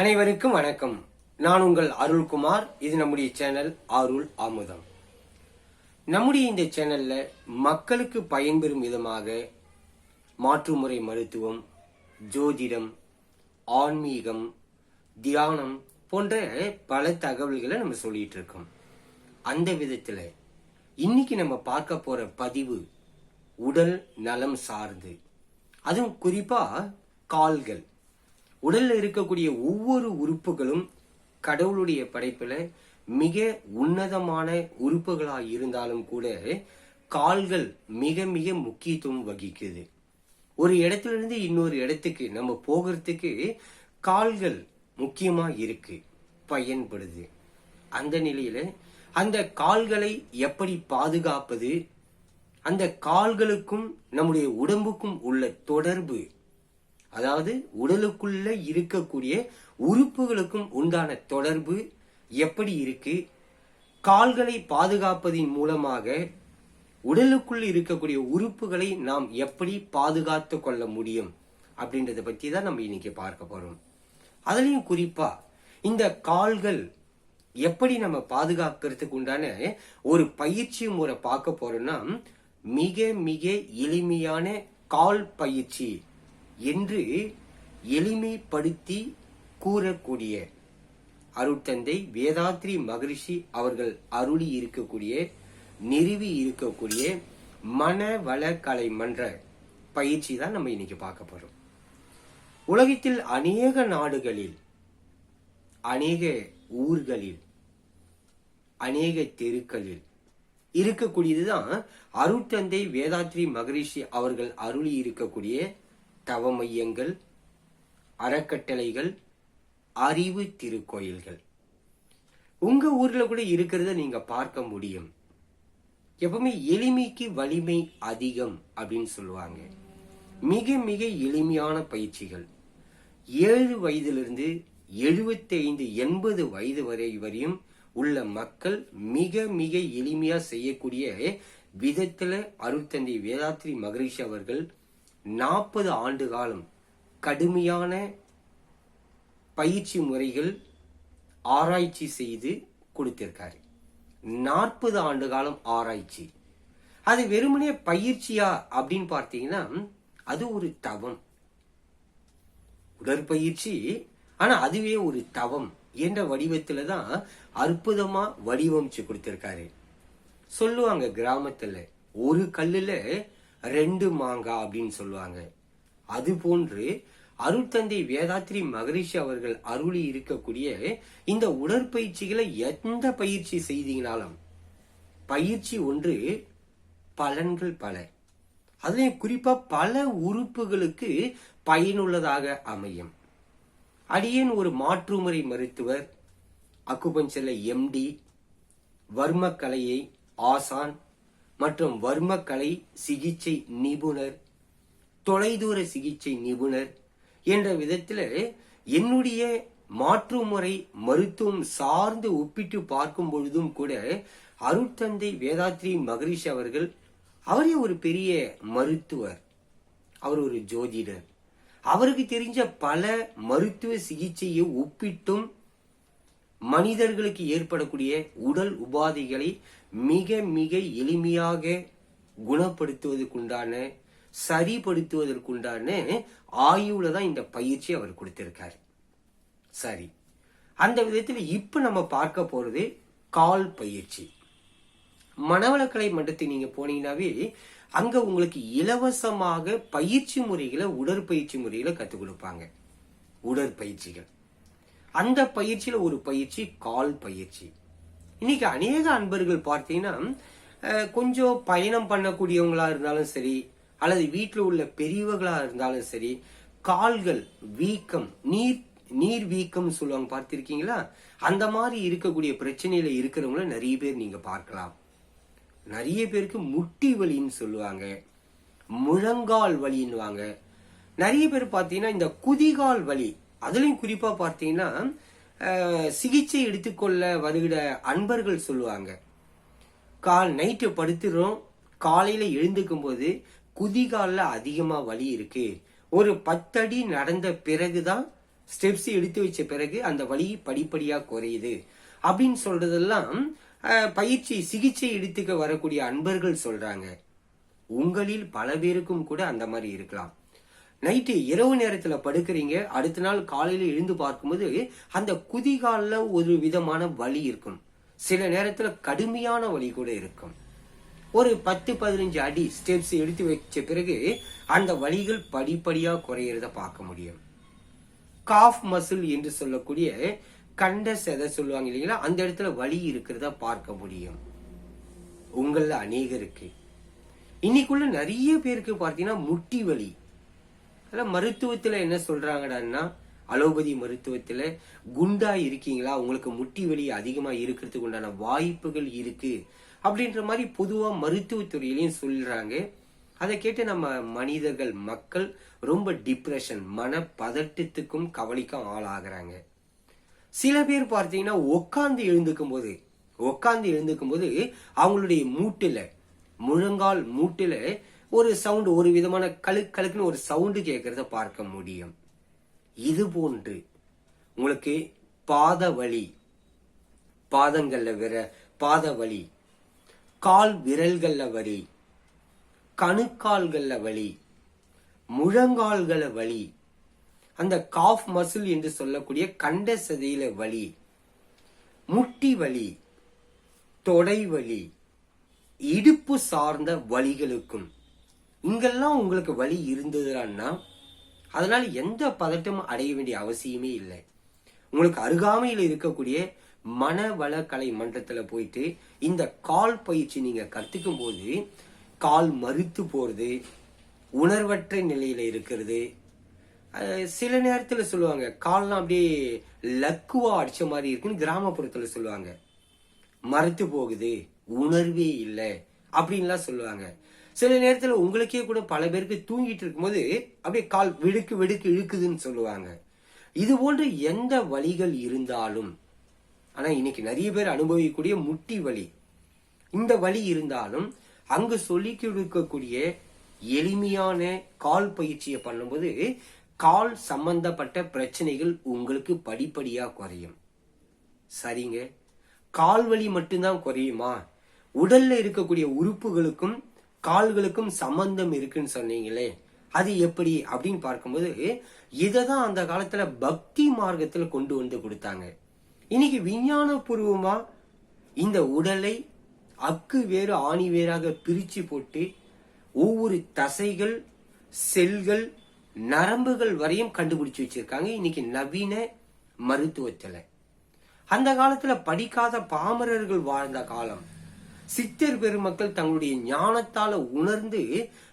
அனைவருக்கும் வணக்கம். நான் உங்கள் அருள்குமார். இது நம்முடைய சேனல் அருள் ஆமுதம். நம்முடைய இந்த சேனல்ல மக்களுக்கு பயன்பெறும் விதமாக மாற்றுமுறை மருத்துவம் ஜோதிடம் ஆன்மீகம் தியானம் போன்ற பல தகவல்களை நம்ம சொல்லிட்டு இருக்கோம். அந்த விதத்துல இன்னைக்கு நம்ம பார்க்க போற பதிவு உடல் நலம் சார்ந்து. அதுவும் குறிப்பா கால்கள். உடல்ல இருக்கக்கூடிய ஒவ்வொரு உறுப்புகளும் கடவுளுடைய படைப்புல மிக உன்னதமான உறுப்புகளா இருந்தாலும் கூட கால்கள் மிக மிக முக்கியத்துவம் வகிக்குது. ஒரு இடத்துல இருந்து இன்னொரு இடத்துக்கு நம்ம போகிறதுக்கு கால்கள் முக்கியமா இருக்கு பயன்படுது. அந்த நிலையில அந்த கால்களை எப்படி பாதுகாப்பது? அந்த கால்களுக்கும் நம்முடைய உடம்புக்கும் உள்ள தொடர்பு அதாவது உடலுக்குள்ள இருக்கக்கூடிய உறுப்புகளுக்கும் உண்டான தொடர்பு எப்படி இருக்கு? கால்களை பாதுகாப்பதின் மூலமாக உடலுக்குள் இருக்கக்கூடிய உறுப்புகளை நாம் எப்படி பாதுகாத்து கொள்ள முடியும்? அப்படின்றத பத்தி தான் நம்ம இன்னைக்கு பார்க்க போறோம். அதுலயும் குறிப்பா இந்த கால்கள் எப்படி நம்ம பாதுகாக்கிறதுக்கு உண்டான ஒரு பயிற்சி முறை பார்க்க போறோம்னா மிக மிக எளிமையான கால் பயிற்சி. என்று எளிமைப்படுத்தி கூறக்கூடிய அருட்தந்தை வேதாத்ரி மகரிஷி அவர்கள் அருளி இருக்கக்கூடிய நிறுவி இருக்கக்கூடிய மன வளக்கலை மன்ற பயிற்சி தான் நம்ம இன்னைக்கு பார்க்க போறோம். உலகத்தில் அநேக நாடுகளில் அநேக ஊர்களில் அநேக தெருக்களில் இருக்கக்கூடியதுதான் அருட்தந்தை வேதாத்ரி மகரிஷி அவர்கள் அருளி இருக்கக்கூடிய தவ மையங்கள் அறக்கட்டளைகள் அறிவு திருக்கோயில்கள். உங்க ஊர்ல கூட இருக்கிறத நீங்க பார்க்க முடியும். எப்பவுமே எளிமைக்கு வலிமை அதிகம் அப்படின்னு சொல்லுவாங்க. மிக மிக எளிமையான பயிற்சிகள். ஏழு வயதிலிருந்து எழுபத்தி ஐந்து எண்பது வயது வரை வரையும் உள்ள மக்கள் மிக மிக எளிமையா செய்யக்கூடிய விதத்துல அருட்தந்தை வேதாத்ரி மகரிஷி அவர்கள் நாற்பது ஆண்டு காலம் கடுமையான பயிற்சி முறைகள் ஆராய்ச்சி செய்து கொடுத்திருக்காரு. நாற்பது ஆண்டு காலம் ஆராய்ச்சி. அது வெறுமனே பயிற்சியா அப்படின்னு பார்த்தீங்கன்னா அது ஒரு தவம். உடற்பயிற்சி ஆனா அதுவே ஒரு தவம் என்ற வடிவத்துல தான் அற்புதமா வடிவமைச்சு கொடுத்திருக்காரு. சொல்லுவாங்க கிராமத்துல ஒரு கல்லுல ரெண்டு மாங்கா அப்படின்னு சொல்லுவாங்க. அது போன்று அருட்தந்தை வேதாத்ரி மகரிஷி அவர்கள் அருளி இருக்கக்கூடிய இந்த உடற்பயிற்சிகளை எந்த பயிற்சி செய்தீங்கனாலும் பயிற்சி ஒன்று பலன்கள் பல. அதுலேயும் குறிப்பா பல உறுப்புகளுக்கு பயனுள்ளதாக அமையும். அடியேன் ஒரு மாற்றுமுறை மருத்துவர் அக்குபஞ்சல எம்டி வர்மக்கலையை ஆசான் மற்றும் வர்மக்கலை சிகிச்சை நிபுணர் தொலைதூர சிகிச்சை நிபுணர் என்ற விதத்தில் என்னுடைய மாற்று முறை மருத்துவம் சார்ந்து ஒப்பிட்டு பார்க்கும் பொழுதும் கூட அருட்தந்தை வேதாத்ரி மகரிஷ் அவர்கள் அவரே ஒரு பெரிய மருத்துவர். அவர் ஒரு ஜோதிடர். அவருக்கு தெரிஞ்ச பல மருத்துவ சிகிச்சையை ஒப்பிட்டும் மனிதர்களுக்கு ஏற்படக்கூடிய உடல் உபாதைகளை மிக மிக எளிமையாக குணப்படுத்துவதற்குண்டான சரிப்படுத்துவதற்குண்டான ஆயுள தான் இந்த பயிற்சி அவர் கொடுத்திருக்காரு. சரி. அந்த விதத்தில் இப்ப நம்ம பார்க்க போறது கால் பயிற்சி. மனவளக்கலை மன்றத்தை நீங்க போனீங்கன்னாவே அங்க உங்களுக்கு இலவசமாக பயிற்சி முறைகளை உடற்பயிற்சி முறைகளை கற்றுக் கொடுப்பாங்க. உடற்பயிற்சிகள். அந்த பயிற்சியில ஒரு பயிற்சி கால் பயிற்சி. இன்னைக்கு அநேக அன்பர்கள் பார்த்தீங்கன்னா கொஞ்சம் பயணம் பண்ணக்கூடியவங்களா இருந்தாலும் சரி அல்லது வீட்டில் உள்ள பெரியவர்களா இருந்தாலும் சரி கால்கள் வீக்கம் நீர் நீர் வீக்கம் சொல்லுவாங்க பார்த்திருக்கீங்களா? அந்த மாதிரி இருக்கக்கூடிய பிரச்சனையில இருக்கிறவங்கள நிறைய பேர் நீங்க பார்க்கலாம். நிறைய பேருக்கு முட்டி வலின்னு சொல்லுவாங்க முழங்கால் வலின்னுவாங்க. நிறைய பேர் பார்த்தீங்கன்னா இந்த குதிகால் வலி அதுலேயும் குறிப்பாக பார்த்தீங்கன்னா சிகிச்சை எடுத்துக்கொள்ள வருகிற அன்பர்கள் சொல்லுவாங்க. கால் நைட்டு படுத்துறோம் காலையில் எழுந்துக்கும் போது குதிகாலில் அதிகமாக வலி இருக்கு. ஒரு பத்தடி நடந்த பிறகு தான் ஸ்டெப்ஸ் எடுத்து வச்ச பிறகு அந்த வலி படிப்படியாக குறையுது. அப்படின்னு சொல்றதெல்லாம் பயிற்சி சிகிச்சை எடுத்துக்க வரக்கூடிய அன்பர்கள் சொல்றாங்க. உங்களில் பல பேருக்கும் கூட அந்த மாதிரி இருக்கலாம். நைட்டு இரவு நேரத்தில் படுக்கிறீங்க அடுத்த நாள் காலையில் எழுந்து பார்க்கும்போது அந்த குதிகாலில் ஒரு விதமான வலி இருக்கும். சில நேரத்தில் கடுமையான வலி கூட இருக்கும். ஒரு பத்து பதினஞ்சு அடி ஸ்டெப்ஸ் எடுத்து வச்ச பிறகு அந்த வலிகள் படிப்படியாக குறையிறத பார்க்க முடியும். காஃப் மசில் என்று சொல்லக்கூடிய கண்ட செதை சொல்லுவாங்க இல்லைங்களா? அந்த இடத்துல வலி இருக்கிறத பார்க்க முடியும். உங்களில் அநேகருக்கு. இன்னைக்குள்ள நிறைய பேருக்கு பார்த்தீங்கன்னா முட்டி வலி அதில் மருத்துவத்துல என்ன சொல்றாங்கடான்னா அலோபதி மருத்துவத்துல குண்டா இருக்கீங்களா? உங்களுக்கு முட்டி வலி அதிகமா இருக்கிறதுக்கு உண்டான வாய்ப்புகள் இருக்கு. அப்படின்ற மாதிரி பொதுவா மருத்துவத்துறையிலையும் சொல்றாங்க. அதை கேட்டு நம்ம மனிதர்கள் மக்கள் ரொம்ப டிப்ரெஷன் மன பதட்டத்துக்கும் கவலைக்கும் ஆளாகிறாங்க. சில பேர் பார்த்தீங்கன்னா உட்கார்ந்து எழுந்துக்கும் போது உட்கார்ந்து எழுந்துக்கும் போது அவங்களுடைய மூட்டுல முழங்கால் மூட்டுல ஒரு சவுண்ட் ஒரு விதமான கழு கழுக்குன்னு ஒரு சவுண்டு கேட்கறத பார்க்க முடியும். இது போன்று உங்களுக்கு பாத வலி பாதங்கள்ல விர பாத வலி கால் விரல்கள்ல வலி கணுக்கால்கள்ல வலி முழங்கால்கள வலி அந்த காஃப் மசில் என்று சொல்லக்கூடிய கண்ட சதையில வலி முட்டி வலி தொடை வலி இடுப்பு சார்ந்த வழிகளுக்கும் இங்கெல்லாம் உங்களுக்கு வழி இருந்ததுன்னா அதனால எந்த பதட்டமும் அடைய வேண்டிய அவசியமே இல்லை. உங்களுக்கு அருகாமையில் இருக்கக்கூடிய மனவள கலை மன்றத்தில் போயிட்டு இந்த கால் பயிற்சி நீங்க கத்துக்கும் போது கால் மறுத்து போறது உணர்வற்ற நிலையில இருக்கிறது சில நேரத்தில் சொல்லுவாங்க கால்லாம் அப்படியே லக்குவா அடிச்ச மாதிரி இருக்குன்னு கிராமப்புறத்தில் சொல்லுவாங்க. மறுத்து போகுது உணர்வே இல்லை அப்படின்லாம் சொல்லுவாங்க. சில நேரத்துல உங்களுக்கே கூட பல பேருக்கு தூங்கிட்டு இருக்கும்போது அப்படியே கால் வெடுக்கு வெடுக்கு இழுக்குதுன்னு சொல்லுவாங்க. இது போன்ற எந்த வலிகள் இருந்தாலும் ஆனா இன்னைக்கு நிறைய பேர் அனுபவிக்கக்கூடிய முட்டி வலி. இந்த வலி இருந்தாலும் அங்கு சொல்லி கொடுக்கக்கூடிய எளிமையான கால் பயிற்சியை பண்ணும்போது கால் சம்பந்தப்பட்ட பிரச்சனைகள் உங்களுக்கு படிப்படியா குறையும். சரிங்க. கால் வலி மட்டும்தான் குறையுமா? உடல்ல இருக்கக்கூடிய உறுப்புகளுக்கும் கால்களுக்கும் சம்பந்தம் இருக்குன்னு சொன்னீங்களே அது எப்படி அப்படின்னு பார்க்கும்போது இதை தான் அந்த காலத்துல பக்தி மார்க்கத்துல கொண்டு வந்து கொடுத்தாங்க. இன்னைக்கு விஞ்ஞான பூர்வமா இந்த உடலை அக்கு வேறு ஆணி வேறாக பிரிச்சு போட்டு ஒவ்வொரு தசைகள் செல்கள் நரம்புகள் வரையும் கண்டுபிடிச்சு வச்சிருக்காங்க. இன்னைக்கு நவீன மருத்துவத்துல. அந்த காலத்துல படிக்காத பாமரர்கள் வாழ்ந்த காலம். சித்தர் பெருமக்கள் தங்களுடைய ஞானத்தால உணர்ந்து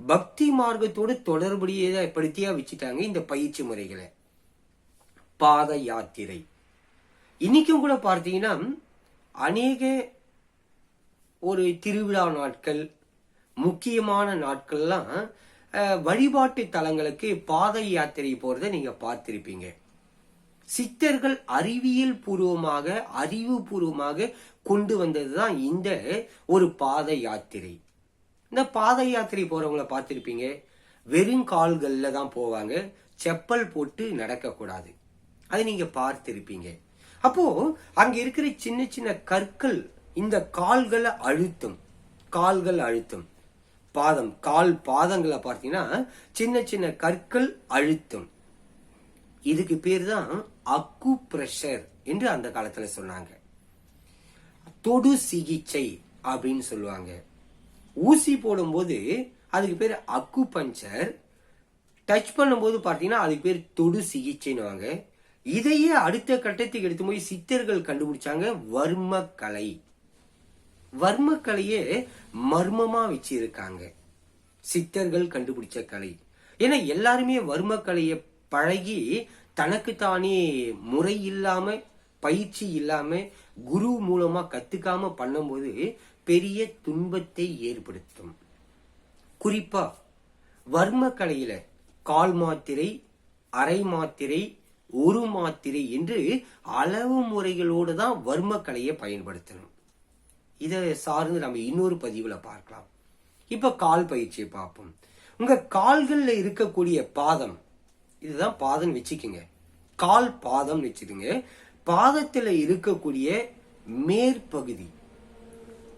பக்தி மார்க்கத்தோடு தொடர்புடையப்படுத்தியா வச்சுட்டாங்க இந்த பயிற்சி முறைகளை. பாத யாத்திரை. இன்னைக்கும் கூட பார்த்தீங்கன்னா அநேக ஒரு திருவிழா நாட்கள் முக்கியமான நாட்கள்லாம் அஹ், வழிபாட்டு தலங்களுக்கு பாத யாத்திரை போறதை நீங்க பார்த்திருப்பீங்க. சித்தர்கள் அறிவியல் பூர்வமாக அறிவு கொண்டு வந்தது தான் இந்த ஒரு பாத யாத்திரை. இந்த பாத யாத்திரை போறவங்கள பார்த்திருப்பீங்க. வெறும் கால்களில் தான் போவாங்க. செப்பல் போட்டு நடக்கக்கூடாது. அதை நீங்க பார்த்திருப்பீங்க. அப்போ அங்க இருக்கிற சின்ன சின்ன கற்கள் இந்த கால்களை அழுத்தும். கால்கள் அழுத்தும். பாதம் கால் பாதங்களை பார்த்தீங்கன்னா சின்ன சின்ன கற்கள் அழுத்தும். இதுக்கு பேர் தான் அக்கு பிரஷர் என்று அந்த காலத்துல சொன்னாங்க. தொடு சிகிச்சை அப்படின்னு சொல்லுவாங்க. ஊசி போடும்போது அதுக்கு பேர் அக்கு பஞ்சர் டச் பண்ணும்போது பார்த்தீங்கன்னா அதுக்கு பேர் தொடு சிகிச்சைன்னுவாங்க இதையே அடுத்த கட்டத்துக்கு எடுத்து போய் சித்தர்கள் கண்டுபிடிச்சாங்க வர்ம கலை வர்ம மர்மமா வச்சிருக்காங்க. சித்தர்கள் கண்டுபிடிச்ச கலை. ஏன்னா எல்லாருமே வர்ம கலையை பழகி தனக்கு தானே முறை இல்லாம பயிற்சி இல்லாம குரு மூலமா கத்துக்காம பண்ணும்போது பெரிய துன்பத்தை ஏற்படுத்தும். குறிப்பா வர்ம கலையில கால் மாத்திரை அரை மாத்திரை ஒரு மாத்திரை என்று அளவு முறைகளோடு தான் வர்ம கலையை பயன்படுத்தணும். இதை சார்ந்து நம்ம இன்னொரு பதிவுல பார்க்கலாம். இப்ப கால் பயிற்சியை பார்ப்போம். உங்க கால்கள்ல இருக்கக்கூடிய பாதம் இதுதான் பாதம் வச்சுக்கோங்க. கால் பாதம் வச்சுடுங்க பாதத்தில் இருக்கக்கூடிய மேற்பகுதி.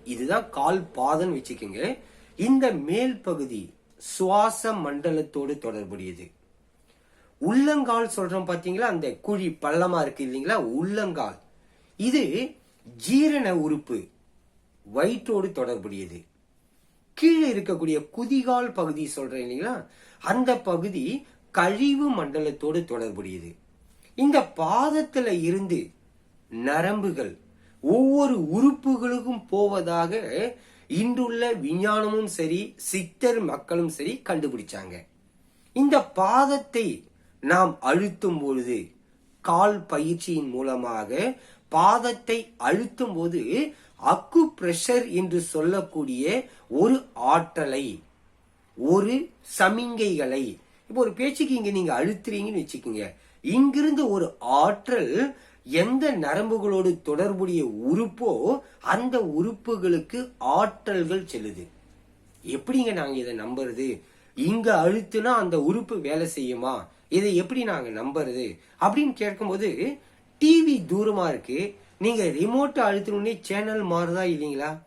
இதுதான் கால் பாதம் வச்சுக்கோங்க இந்த மேல் பகுதி சுவாச மண்டலத்தோடு தொடர்புடையது. உள்ளங்கால் சொல்றோம் பாத்தீங்களா? அந்த குழி பள்ளமா இருக்கு இல்லைங்களா? உள்ளங்கால். இது ஜீரண உறுப்பு வயிற்றோடு தொடர்புடையது. கீழே இருக்கக்கூடிய குதிகால் பகுதி சொல்றேன் இல்லைங்களா? அந்த பகுதி கழிவு மண்டலத்தோடு தொடர்புடையது. இந்த பாதத்துல இருந்து நரம்புகள் ஒவ்வொரு உறுப்புகளுக்கும் போவதாக இன்றுள்ள விஞ்ஞானமும் சரி சித்தர் மக்களும் சரி கண்டுபிடிச்சாங்க. இந்த பாதத்தை நாம் அழுத்தும் பொழுது கால் பயிற்சியின் மூலமாக பாதத்தை அழுத்தும் போது அக்கு பிரஷர் என்று சொல்லக்கூடிய ஒரு ஆற்றலை ஒரு சமிங்கைகளை இப்போ ஒரு பேச்சுக்கு இங்க நீங்க அழுத்துறீங்கன்னு வச்சுக்கோங்க. இங்கிருந்து ஒரு ஆற்றல் எந்த நரம்புகளோடு தொடர்புடைய உறுப்போ அந்த உறுப்புகளுக்கு ஆற்றல்கள் செல்லுது. எப்படிங்க நாங்க இதை நம்புறது? இங்க அழுத்துனா அந்த உறுப்பு வேலை செய்யுமா? இதை எப்படி நாங்க நம்புறது? அப்படின்னு கேட்கும்போது டிவி தூரமா இருக்கு. நீங்க ரிமோட் அழுத்தணுன்னே சேனல் மாறுதா இல்லைங்களா?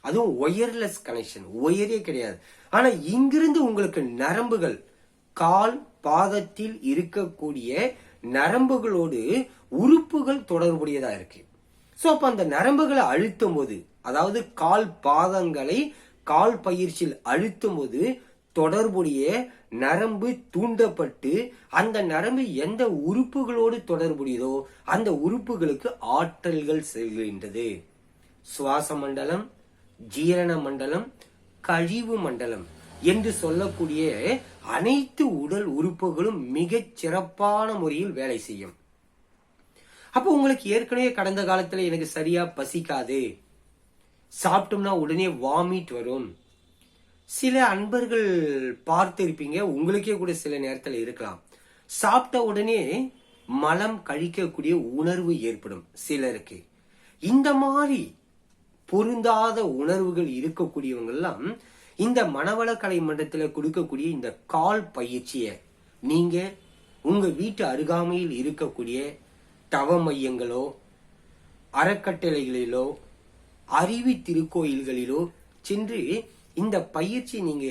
அதுவும் ஒயர்லெஸ் கனெக்ஷன் ஒயரே கிடையாது. ஆனா இங்கிருந்து உங்களுக்கு நரம்புகள் கால் பாதத்தில் இருக்கக்கூடிய நரம்புகளோடு உறுப்புகள் தொடர்புடையதா இருக்கு. ஸோ அப்ப அந்த நரம்புகளை அழுத்தும் போது அதாவது கால் பாதங்களை கால் பயிற்சியில் அழுத்தும் போது தொடர்புடைய நரம்பு தூண்டப்பட்டு அந்த நரம்பு எந்த உறுப்புகளோடு தொடர்புடையதோ அந்த உறுப்புகளுக்கு ஆற்றல்கள் செல்கின்றது. சுவாச மண்டலம் ஜீரண மண்டலம் கழிவு மண்டலம் என்று சொல்லக்கூடிய அனைத்து உடல் உறுப்புகளும் மிகச் சிறப்பான முறையில் வேலை செய்யும். அப்போ உங்களுக்கு ஏற்கனவே கடந்த காலத்துல எனக்கு சரியா பசிக்காது. சாப்பிட்டோம்னா உடனே வாமிட் வரும். சில அன்பர்கள் பார்த்திருப்பீங்க உங்களுக்கே கூட சில நேரத்தில் இருக்கலாம். சாப்பிட்ட உடனே மலம் கழிக்கக்கூடிய உணர்வு ஏற்படும் சிலருக்கு. இந்த மாதிரி பொருந்தாத உணர்வுகள் இருக்கக்கூடியவங்கெல்லாம் இந்த இந்த மனவளக்கலை மன்றத்தில் கொடுக்கக்கூடிய இந்த கால் பயிற்சியை நீங்க உங்க வீட்டு அருகாமையில் இருக்கக்கூடிய தவ மையங்களோ அறக்கட்டளைகளிலோ அறிவி திருக்கோயில்களிலோ சென்று இந்த பயிற்சி நீங்க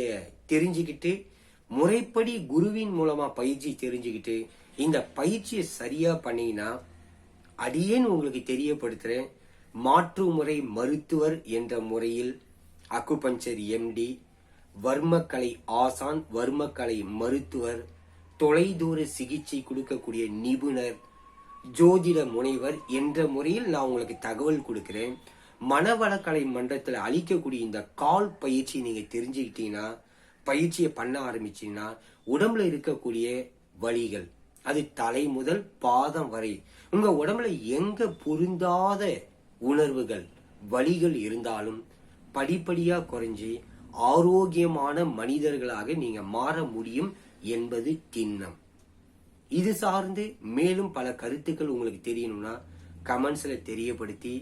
தெரிஞ்சுக்கிட்டு முறைப்படி குருவின் மூலமா பயிற்சி தெரிஞ்சுக்கிட்டு இந்த பயிற்சியை சரியா பண்ணீங்கன்னா அடியேன்னு உங்களுக்கு தெரியப்படுத்துறேன் மாற்று முறை மருத்துவர் என்ற முறையில் அக்குபஞ்சர் எம்டி வர்மக்கலை ஆசான் வர்மக்கலை மருத்துவர் தொலைதூர சிகிச்சை கொடுக்கக்கூடிய நிபுணர் ஜோதிட முனைவர் என்ற முறையில் நான் உங்களுக்கு தகவல் கொடுக்கிறேன். மனவளக்கலை மன்றத்தில் அளிக்கக்கூடிய இந்த கால் பயிற்சி நீங்கள் தெரிஞ்சுக்கிட்டீங்கன்னா பயிற்சியை பண்ண ஆரம்பிச்சீங்கன்னா உடம்புல இருக்கக்கூடிய வழிகள் அது தலை முதல் பாதம் வரை உங்கள் உடம்புல எங்கே பொருந்தாத உணர்வுகள் வழிகள் இருந்தாலும் படிப்படியாக குறைஞ்சி ஆரோக்கியமான மனிதர்களாக நீங்க மாற முடியும் என்பது திண்ணம் இது சார்ந்து மேலும் பல கருத்துக்கள் உங்களுக்கு தெரியணும்னா கமெண்ட்ஸ்ல தெரியப்படுத்தி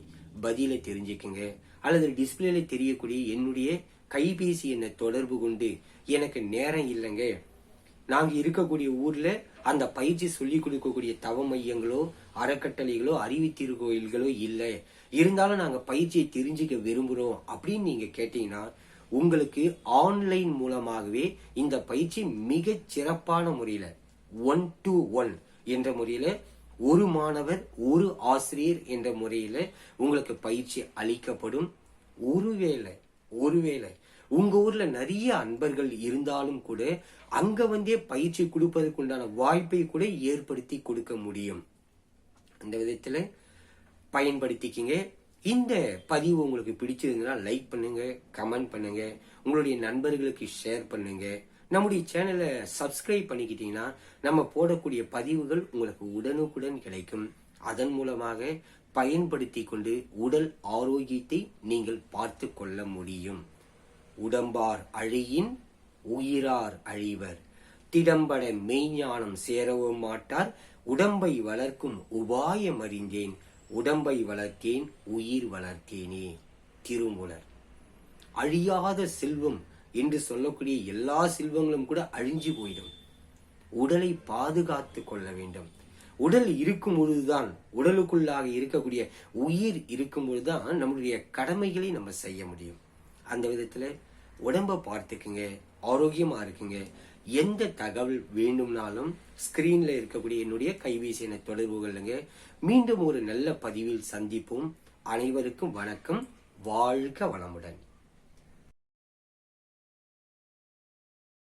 பதில தெரிஞ்சுக்குங்க. அல்லது டிஸ்பிளேல தெரியக்கூடிய என்னுடைய கைபேசி என்னை தொடர்பு கொண்டு எனக்கு நேரம் இல்லைங்க. நாங்க இருக்கக்கூடிய ஊர்ல அந்த பயிற்சி சொல்லிக் கொடுக்கக்கூடிய தவ மையங்களோ அறக்கட்டளைகளோ அறிவி திருக்கோயில்களோ இல்லை. இருந்தாலும் நாங்கள் பயிற்சியை தெரிஞ்சுக்க விரும்புகிறோம் அப்படின்னு நீங்கள் கேட்டீங்கன்னா உங்களுக்கு ஆன்லைன் மூலமாகவே இந்த பயிற்சி மிக சிறப்பான முறையில் ஒன் டு ஒன் என்ற முறையில் ஒரு மாணவர் ஒரு ஆசிரியர் என்ற முறையில் உங்களுக்கு பயிற்சி அளிக்கப்படும். ஒருவேளை ஒருவேளை உங்க ஊர்ல நிறைய அன்பர்கள் இருந்தாலும் கூட அங்க வந்தே பயிற்சி கொடுப்பதற்குண்டான வாய்ப்பை கூட ஏற்படுத்தி கொடுக்க முடியும். அந்த விதத்துல பயன்படுத்திக்கிங்க. இந்த பதிவு உங்களுக்கு பிடிச்சிருந்ததுன்னா லைக் பண்ணுங்க கமெண்ட் பண்ணுங்க. உங்களுடைய நண்பர்களுக்கு ஷேர் பண்ணுங்க. நம்முடைய சேனலை சப்ஸ்கிரைப் பண்ணிக்கிட்டீங்கன்னா நம்ம போடக்கூடிய பதிவுகள் உங்களுக்கு உடனுக்குடன் கிடைக்கும். அதன் மூலமாக பயன்படுத்தி கொண்டு உடல் ஆரோக்கியத்தை நீங்கள் பார்த்து கொள்ள முடியும். உடம்பார் அழியின் உயிரார் அழிவர். திடம்பட மெய்ஞானம் சேரவும் மாட்டார். உடம்பை வளர்க்கும் உபாயம் அறிந்தேன். உடம்பை வளர்த்தேன் உயிர் வளர்த்தேனே. திருமூலர். அழியாத செல்வம் என்று சொல்லக்கூடிய எல்லா செல்வங்களும் கூட அழிஞ்சு போயிடும். உடலை பாதுகாத்து கொள்ள வேண்டும். உடல் இருக்கும் பொழுதுதான் உடலுக்குள்ளாக இருக்கக்கூடிய உயிர் இருக்கும் பொழுதுதான் நம்மளுடைய கடமைகளை நம்ம செய்ய முடியும். அந்த விதத்துல உடம்ப பார்த்துக்குங்க ஆரோக்கியமா இருக்குங்க எந்த தகவல் வேண்டும்னாலும் ஸ்கிரீன்ல இருக்கக்கூடிய என்னுடைய கைபேசி என தொடர்பு கொள்ளுங்க மீண்டும் ஒரு நல்ல பதிவில் சந்திப்போம். அனைவருக்கும் வணக்கம். வாழ்க வளமுடன்.